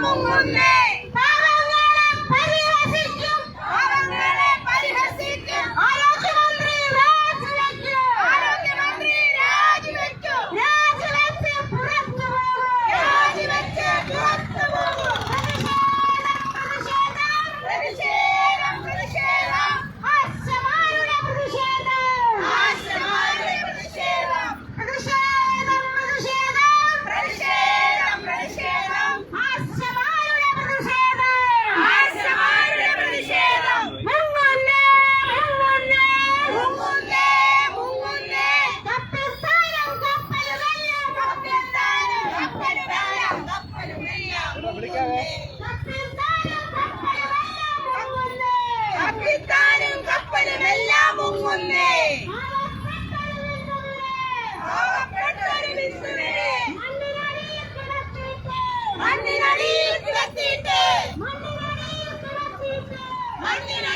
Mama, Mama. മണ്ണിനടിയിൽ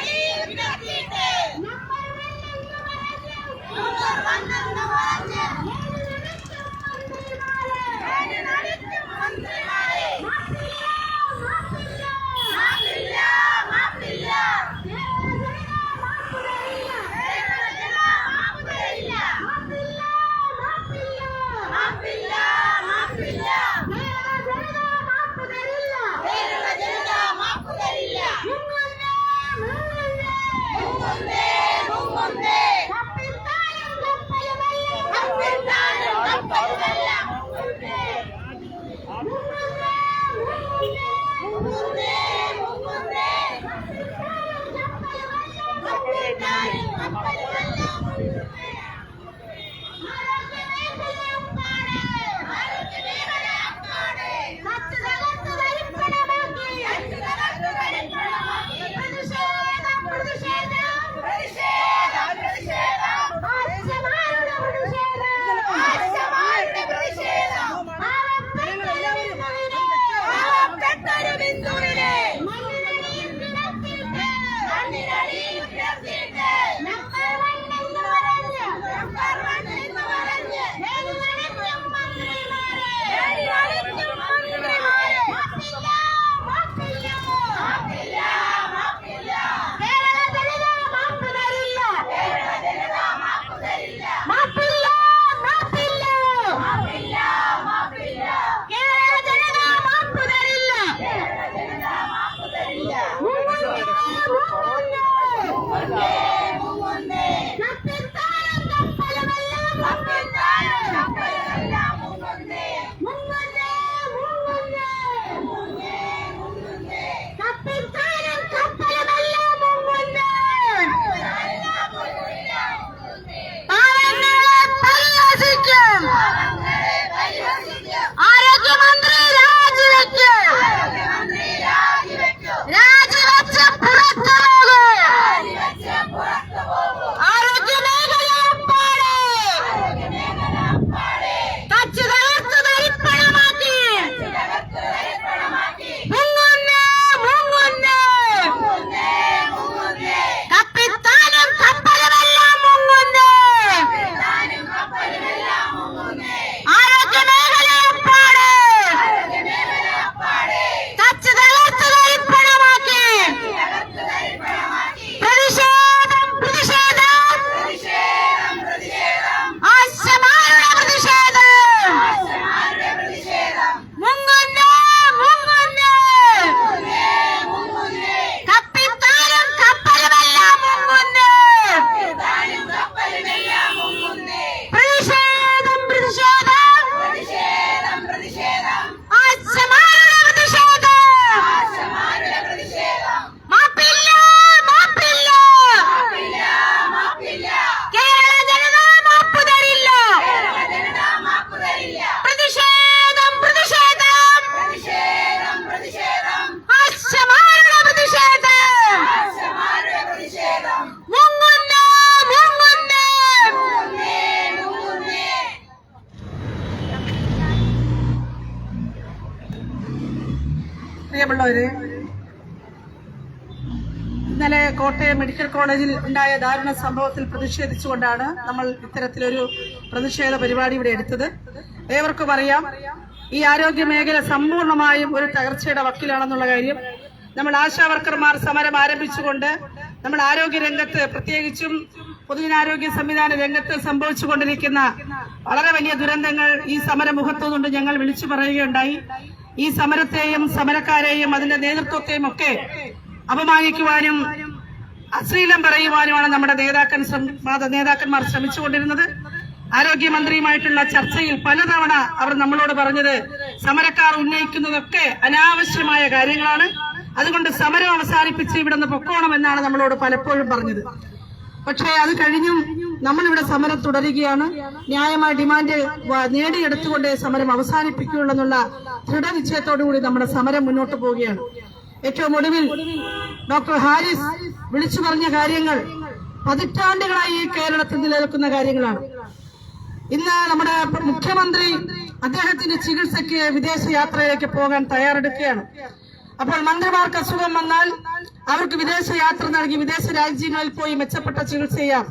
പ്രിയമുള്ളവരെ ഇന്നലെ കോട്ടയം മെഡിക്കൽ കോളേജിൽ ഉണ്ടായ ദാരുണ സംഭവത്തിൽ പ്രതിഷേധിച്ചുകൊണ്ടാണ് നമ്മൾ ഇത്തരത്തിലൊരു പ്രതിഷേധ പരിപാടി ഇവിടെ എടുത്തത്. ഏവർക്കും അറിയാം ഈ ആരോഗ്യ മേഖല സമ്പൂർണമായും ഒരു തകർച്ചയുടെ വക്കിലാണെന്നുള്ള കാര്യം. നമ്മൾ ആശാവർക്കർമാർ സമരം ആരംഭിച്ചുകൊണ്ട് നമ്മൾ ആരോഗ്യ രംഗത്ത് പ്രത്യേകിച്ചും പൊതുജനാരോഗ്യ സംവിധാന രംഗത്ത് സംഭവിച്ചുകൊണ്ടിരിക്കുന്ന വളരെ വലിയ ദുരന്തങ്ങൾ ഈ സമരമുഖത്തുകൊണ്ട് ഞങ്ങൾ വിളിച്ചു പറയുകയുണ്ടായി. ഈ സമരത്തെയും സമരക്കാരെയും അതിന്റെ നേതൃത്വത്തെയും ഒക്കെ അപമാനിക്കുവാനും അശ്ലീലം പറയുവാനുമാണ് നമ്മുടെ നേതാക്കൻ നേതാക്കന്മാർ ശ്രമിച്ചുകൊണ്ടിരുന്നത്. ആരോഗ്യമന്ത്രിയുമായിട്ടുള്ള ചർച്ചയിൽ പലതവണ അവർ നമ്മളോട് പറഞ്ഞത് സമരക്കാർ ഉന്നയിക്കുന്നതൊക്കെ അനാവശ്യമായ കാര്യങ്ങളാണ്. അതുകൊണ്ട് സമരം അവസാനിപ്പിച്ച് ഇവിടെ നിന്ന് പൊക്കോണം എന്നാണ് നമ്മളോട് പലപ്പോഴും പറഞ്ഞത്. പക്ഷേ അത് കഴിഞ്ഞും നമ്മളിവിടെ സമരം തുടരുകയാണ്. ന്യായമായ ഡിമാൻഡ് നേടിയെടുത്തുകൊണ്ട് സമരം അവസാനിപ്പിക്കുകയുള്ളൂ എന്നുള്ള ദൃഢനിശ്ചയത്തോടുകൂടി നമ്മുടെ സമരം മുന്നോട്ട് പോവുകയാണ്. ഏറ്റവും ഒടുവിൽ ഡോക്ടർ ഹാരിസ് വിളിച്ചു പറഞ്ഞ കാര്യങ്ങൾ പതിറ്റാണ്ടുകളായി ഈ കേരളത്തിൽ നിലനിൽക്കുന്ന കാര്യങ്ങളാണ്. ഇന്ന് നമ്മുടെ മുഖ്യമന്ത്രി അദ്ദേഹത്തിന്റെ ചികിത്സയ്ക്ക് വിദേശ യാത്രയിലേക്ക് പോകാൻ തയ്യാറെടുക്കുകയാണ്. അപ്പോൾ മന്ത്രിമാർക്ക് അസുഖം വന്നാൽ അവർക്ക് വിദേശ യാത്ര നൽകി വിദേശ രാജ്യങ്ങളിൽ പോയി മെച്ചപ്പെട്ട ചികിത്സ ചെയ്യാം.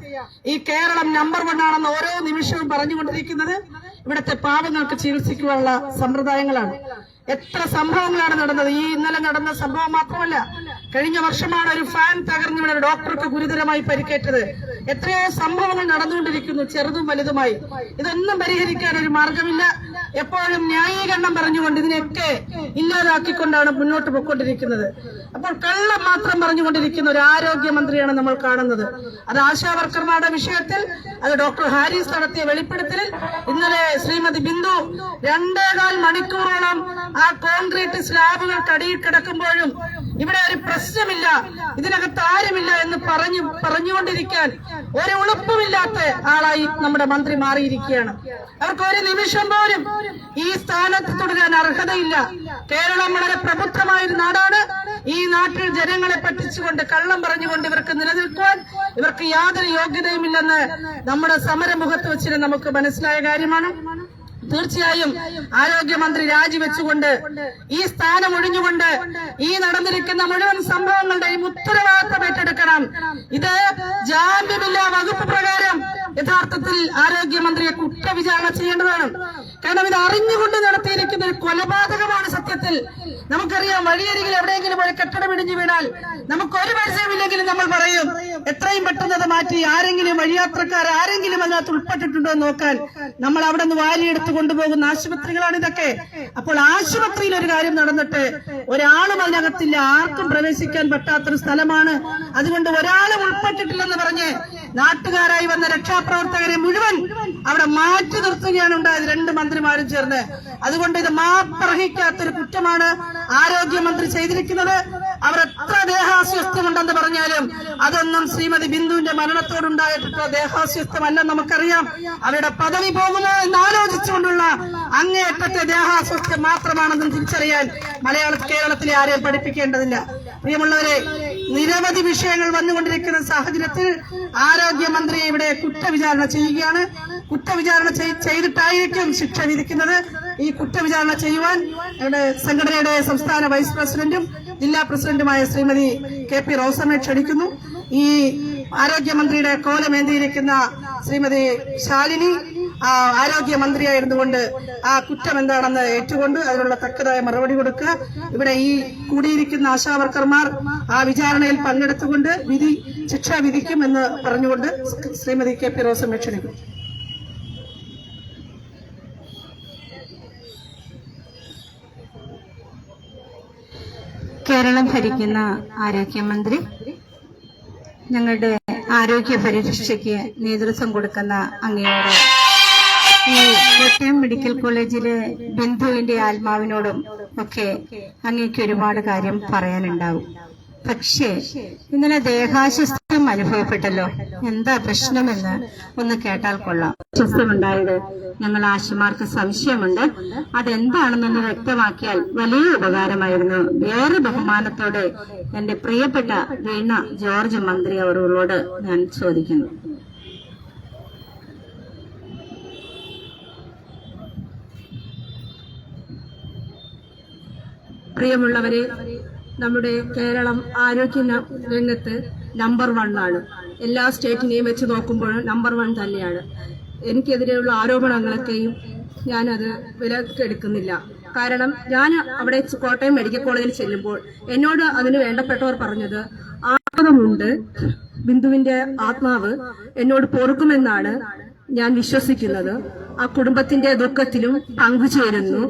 ഈ കേരളം നമ്പർ വൺ ആണെന്ന് ഓരോ നിമിഷവും പറഞ്ഞുകൊണ്ടിരിക്കുന്നത് ഇവിടുത്തെ പാവങ്ങൾക്ക് ചികിത്സിക്കുവാനുള്ള സമ്പ്രദായങ്ങളാണ്. എത്ര സംഭവങ്ങളാണ് നടന്നത്? ഈ ഇന്നലെ നടന്ന സംഭവം മാത്രമല്ല കഴിഞ്ഞ വർഷമാണ് ഒരു ഫാൻ തകർന്ന് ഒരു ഡോക്ടർക്ക് ഗുരുതരമായി പരിക്കേറ്റത്. എത്രയോ സംഭവങ്ങൾ നടന്നുകൊണ്ടിരിക്കുന്നു ചെറുതും വലുതുമായി. ഇതൊന്നും പരിഹരിക്കാൻ ഒരു മാർഗമില്ല. എപ്പോഴും ന്യായീകരണം പറഞ്ഞുകൊണ്ട് ഇതിനെയൊക്കെ ഇല്ലാതാക്കിക്കൊണ്ടാണ് മുന്നോട്ട് പോയിക്കൊണ്ടിരിക്കുന്നത്. അപ്പോൾ കള്ളം മാത്രം പറഞ്ഞുകൊണ്ടിരിക്കുന്ന ഒരു ആരോഗ്യമന്ത്രിയാണ് നമ്മൾ കാണുന്നത്. അത് ആശാവർക്കർമാരുടെ വിഷയത്തിൽ അത് ഡോക്ടർ ഹാരിസ് നടത്തിയ വെളിപ്പെടുത്തലിൽ ഇന്നലെ ശ്രീമതി ബിന്ദു രണ്ടേകാൽ മണിക്കൂറോളം ആ കോൺക്രീറ്റ് സ്ലാബുകൾ കടിയിൽ കിടക്കുമ്പോഴും ഇവിടെ ഒരു പ്രശ്നമില്ല. ഇതിനകത്ത് ആരുമില്ല എന്ന് പറഞ്ഞു പറഞ്ഞുകൊണ്ടിരിക്കാൻ ഒരു ഉളുപ്പുമില്ലാത്ത ആളായി നമ്മുടെ മന്ത്രി മാറിയിരിക്കുകയാണ്. അവർക്ക് ഒരു നിമിഷം പോലും ഈ സ്ഥാനത്ത് തുടരാൻ അർഹതയില്ല. കേരളം വളരെ പ്രബുദ്ധമായ ഒരു നാടാണ്. ഈ നാട്ടിൽ ജനങ്ങളെ പറ്റിച്ചുകൊണ്ട് കള്ളം പറഞ്ഞുകൊണ്ട് ഇവർക്ക് നിലനിൽക്കുവാൻ ഇവർക്ക് യാതൊരു യോഗ്യതയുമില്ലെന്ന് നമ്മുടെ സമരമുഖത്ത് വെച്ചിട്ട് നമുക്ക് മനസ്സിലായ കാര്യമാണ്. തീർച്ചയായും ആരോഗ്യമന്ത്രി രാജിവെച്ചുകൊണ്ട് ഈ സ്ഥാനം ഒഴിഞ്ഞുകൊണ്ട് ഈ നടന്നിരിക്കുന്ന മുഴുവൻ സംഭവങ്ങളുടെയും ഉത്തരവാദിത്തം ഏറ്റെടുക്കണം. ഇത് ജാമ്യമില്ലാ വകുപ്പ് പ്രകാരം യഥാർത്ഥത്തിൽ ആരോഗ്യമന്ത്രിയെ കുറ്റവിചാരണ ചെയ്യേണ്ടതാണ് കാരണം ഇത് അറിഞ്ഞുകൊണ്ട് നടത്തിയിരിക്കുന്ന ഒരു കൊലപാതകമാണ് സത്യത്തിൽ. നമുക്കറിയാം വഴിയരികിൽ എവിടെയെങ്കിലും ഒരു കെട്ടിടം ഇടിഞ്ഞു വീണാൽ നമുക്ക് ഒരു പരിചയമില്ലെങ്കിലും നമ്മൾ പറയും. എത്രയും പെട്ടെന്ന് അത് മാറ്റി ആരെങ്കിലും വഴിയാത്രക്കാർ ആരെങ്കിലും അതിനകത്ത് ഉൾപ്പെട്ടിട്ടുണ്ടോ എന്ന് നോക്കാൻ നമ്മൾ അവിടെ നിന്ന് വാരിയെടുത്ത് കൊണ്ടുപോകുന്ന ആശുപത്രികളാണ് ഇതൊക്കെ. അപ്പോൾ ആശുപത്രിയിൽ ഒരു കാര്യം നടന്നിട്ട് ഒരാളും അതിനകത്തില്ല. ആർക്കും പ്രവേശിക്കാൻ പറ്റാത്തൊരു സ്ഥലമാണ്. അതുകൊണ്ട് ഒരാളും ഉൾപ്പെട്ടിട്ടില്ലെന്ന് പറഞ്ഞ് നാട്ടുകാരായി വന്ന രക്ഷാപ്രവർത്തകരെ മുഴുവൻ അവിടെ മാറ്റി നിർത്തുകയാണ് ഉണ്ടായത് രണ്ട് മന്ത്രിമാരും ചേർന്ന്. അതുകൊണ്ട് ഇത് മാപ്പർഹിക്കാത്തൊരു കുറ്റമാണ് ആരോഗ്യമന്ത്രി ചെയ്തിരിക്കുന്നത്. അവർ എത്ര ദേഹാസ്വസ്ഥമുണ്ടെന്ന് പറഞ്ഞാലും അതൊന്നും ശ്രീമതി ബിന്ദുവിന്റെ മരണത്തോടുണ്ടായിട്ടുള്ള ദേഹാസ്വസ്ഥമല്ല നമുക്കറിയാം. അവരുടെ പദവി പോകുമോ എന്ന് ആലോചിച്ചുകൊണ്ടുള്ള അങ്ങേയറ്റത്തെ ദേഹാസ്വസ്ഥം മാത്രമാണെന്നും തിരിച്ചറിയാൻ മലയാള കേരളത്തിലെ ആരെയും പഠിപ്പിക്കേണ്ടതില്ല. പ്രിയമുള്ളവരെ നിരവധി വിഷയങ്ങൾ വന്നുകൊണ്ടിരിക്കുന്ന സാഹചര്യത്തിൽ ആരോഗ്യമന്ത്രിയെ ഇവിടെ കുറ്റവിചാരണ ചെയ്യുകയാണ്. കുറ്റവിചാരണ ചെയ്തിട്ടായിരിക്കും ശിക്ഷ വിധിക്കുന്നത്. ഈ കുറ്റവിചാരണ ചെയ്യുവാൻ ഇവിടെ സംഘടനയുടെ സംസ്ഥാന വൈസ് പ്രസിഡന്റും ജില്ലാ പ്രസിഡന്റുമായ ശ്രീമതി കെ പി റോസമ്മയെ ക്ഷണിക്കുന്നു. ഈ ആരോഗ്യമന്ത്രിയുടെ കോലമേന്തിയിരിക്കുന്ന ശ്രീമതി ശാലിനി ആരോഗ്യമന്ത്രിയായിരുന്നു ആരോഗ്യമന്ത്രിയായിരുന്നുകൊണ്ട് ആ കുറ്റം എന്താണെന്ന് ഏറ്റുകൊണ്ട് അതിനുള്ള തക്കതായ മറുപടി കൊടുക്കുക. ഇവിടെ ഈ കൂടിയിരിക്കുന്ന ആശാവർക്കർമാർ ആ വിചാരണയിൽ പങ്കെടുത്തുകൊണ്ട് വിധി ശിക്ഷ വിധിക്കും എന്ന് പറഞ്ഞുകൊണ്ട് ശ്രീമതി കെ പി റോസമ്മയെ ക്ഷണിക്കുന്നു. കേരളം ഭരിക്കുന്ന ആരോഗ്യമന്ത്രി ഞങ്ങളുടെ ആരോഗ്യ പരിരക്ഷയ്ക്ക് നേതൃത്വം കൊടുക്കുന്ന അങ്ങയോട് ഈ കോട്ടയം മെഡിക്കൽ കോളേജിലെ ബിന്ദുവിന്റെ ആത്മാവിനോടും ഒക്കെ അങ്ങേക്ക് ഒരുപാട് കാര്യം പറയാനുണ്ടാവും. പക്ഷേ ഇന്നലെ ദേഹാസ്വസ്ഥം അനുഭവപ്പെട്ടല്ലോ. എന്താ പ്രശ്നമെന്ന് ഒന്ന് കേട്ടാൽ കൊള്ളാം. അസ്വസ്ഥമുണ്ടായത് ഞങ്ങൾ ആശുമാർക്ക് സംശയമുണ്ട്. അതെന്താണെന്നൊന്ന് വ്യക്തമാക്കിയാൽ വലിയ ഉപകാരമായിരുന്നു. ഏറെ ബഹുമാനത്തോടെ എന്റെ പ്രിയപ്പെട്ട വീണ ജോർജ് മന്ത്രി അവരോട് ഞാൻ ചോദിക്കുന്നു. പ്രിയമുള്ളവരെ നമ്മുടെ കേരളം ആരോഗ്യ രംഗത്ത് നമ്പർ വൺ ആണ്. എല്ലാ സ്റ്റേറ്റിനെയും വെച്ച് നോക്കുമ്പോഴും നമ്പർ വൺ തന്നെയാണ്. എനിക്കെതിരെയുള്ള ആരോപണങ്ങളൊക്കെയും ഞാനത് വിലക്കെടുക്കുന്നില്ല. കാരണം ഞാൻ അവിടെ കോട്ടയം മെഡിക്കൽ കോളേജിൽ ചെല്ലുമ്പോൾ എന്നോട് അതിന് വേണ്ടപ്പെട്ടവർ പറഞ്ഞത് ആപതമുണ്ട് ബിന്ദുവിന്റെ ആത്മാവ് എന്നോട് പൊറുക്കുമെന്നാണ് ഞാൻ വിശ്വസിക്കുന്നത്. ആ കുടുംബത്തിന്റെ ദുഃഖത്തിലും പങ്കുചേരുന്നു.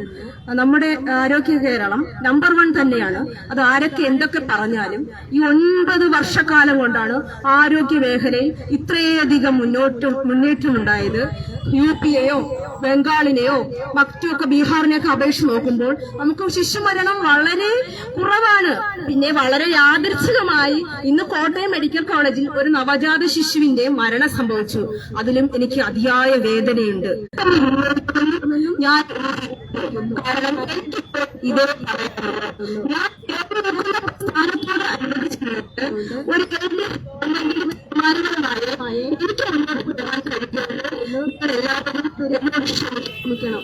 നമ്മുടെ ആരോഗ്യ കേരളം നമ്പർ വൺ തന്നെയാണ്. അത് ആരൊക്കെ എന്തൊക്കെ പറഞ്ഞാലും ഈ ഒൻപത് വർഷക്കാലം കൊണ്ടാണ് ആരോഗ്യ മേഖലയിൽ ഇത്രയധികം മുന്നോട്ടും മുന്നേറ്റമുണ്ടായത്. യു പിയെയോ ബംഗാളിനെയോ മറ്റുമൊക്കെ ബീഹാറിനെയൊക്കെ അപേക്ഷിച്ച് നോക്കുമ്പോൾ നമുക്ക് ശിശുമരണം വളരെ കുറവാണ് പിന്നെ വളരെ യാദൃച്ഛികമായി ഇന്ന് കോട്ടയം മെഡിക്കൽ കോളേജിൽ ഒരു നവജാത ശിശുവിന്റെ മരണം സംഭവിച്ചു അതിലും എനിക്ക് അതിയായ വേദനയുണ്ട് ഞാൻ ഇതേ. ഞാൻ ഒരു എനിക്ക് മുന്നോട്ട് പോകാൻ എല്ലാവരും എന്നോട് ക്ഷമിക്കണം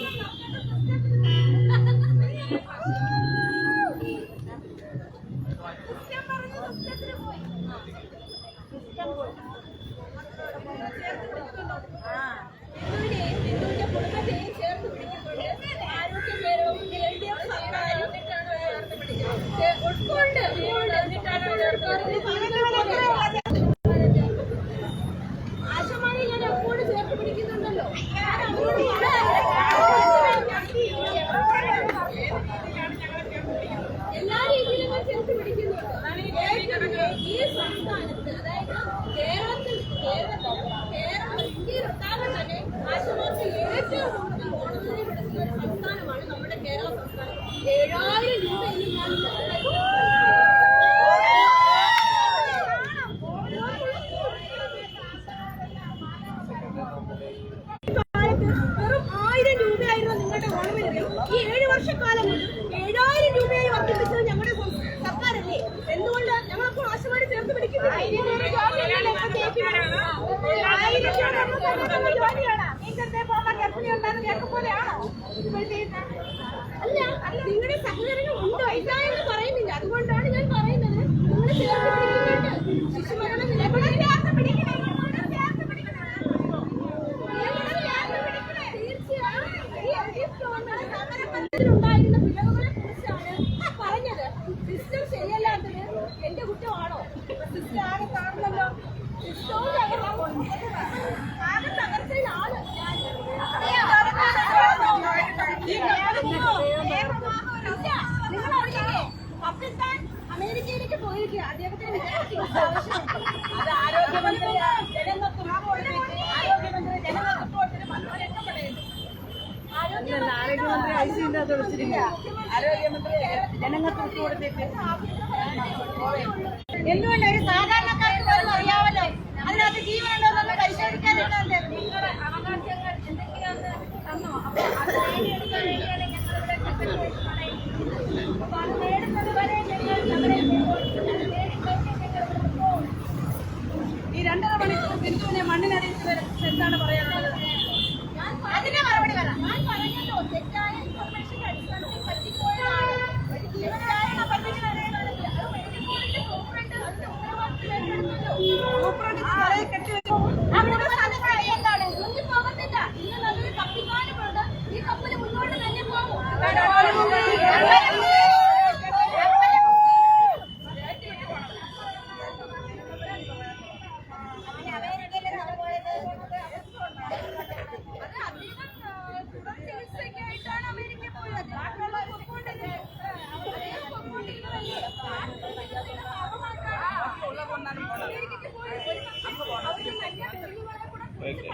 ആശമാരി ഞാൻ എപ്പോഴും ചേർത്ത് പിടിക്കുന്നുണ്ടല്ലോ എല്ലാ രീതിയിലും ഞാൻ ചേർത്ത് പിടിക്കുന്നുണ്ട് ഈ സംസ്ഥാനത്ത് അതായത് കേരളത്തിൽ കേരളത്തിൽ കേരളം ഇന്ത്യയിലൊട്ടാകെ തന്നെ ആശമാർക്ക് ഏറ്റവും കൂടുതൽ ഓണത്തിന് കൊടുക്കുന്ന ഒരു സംസ്ഥാനമാണ് നമ്മുടെ കേരള സംസ്ഥാനം ഏഴായിരം രൂപ ഇനി ഞാൻ കാലത്ത് വെറും ആയിരം രൂപയായിരുന്നു നിങ്ങളുടെ ഓണമെങ്കിൽ ഈ ഏഴ് വർഷക്കാലം ഏഴായിരം രൂപയായി വർദ്ധിപ്പിച്ചത് ഞങ്ങളുടെ സർക്കാരല്ലേ. എന്തുകൊണ്ട് ഞങ്ങളൊക്കെ മോശമായി ചേർത്ത് പിടിക്കുന്നില്ല? അല്ല cámara, padre. എന്തുകൊണ്ട് ഒരു സാധാരണക്കാർക്ക് പോലും അറിയാമല്ലോ അതിനകത്ത് ജീവനുണ്ടോ എന്നൊന്ന് പരിശോധിക്കാനുള്ളത് നിങ്ങളുടെ വരെ ഈ രണ്ടര മണിക്കൂർ ബിന്ദുവിനെ മണ്ണിനടിച്ച് എന്താണ് പറയാനുള്ളത്? ஓகே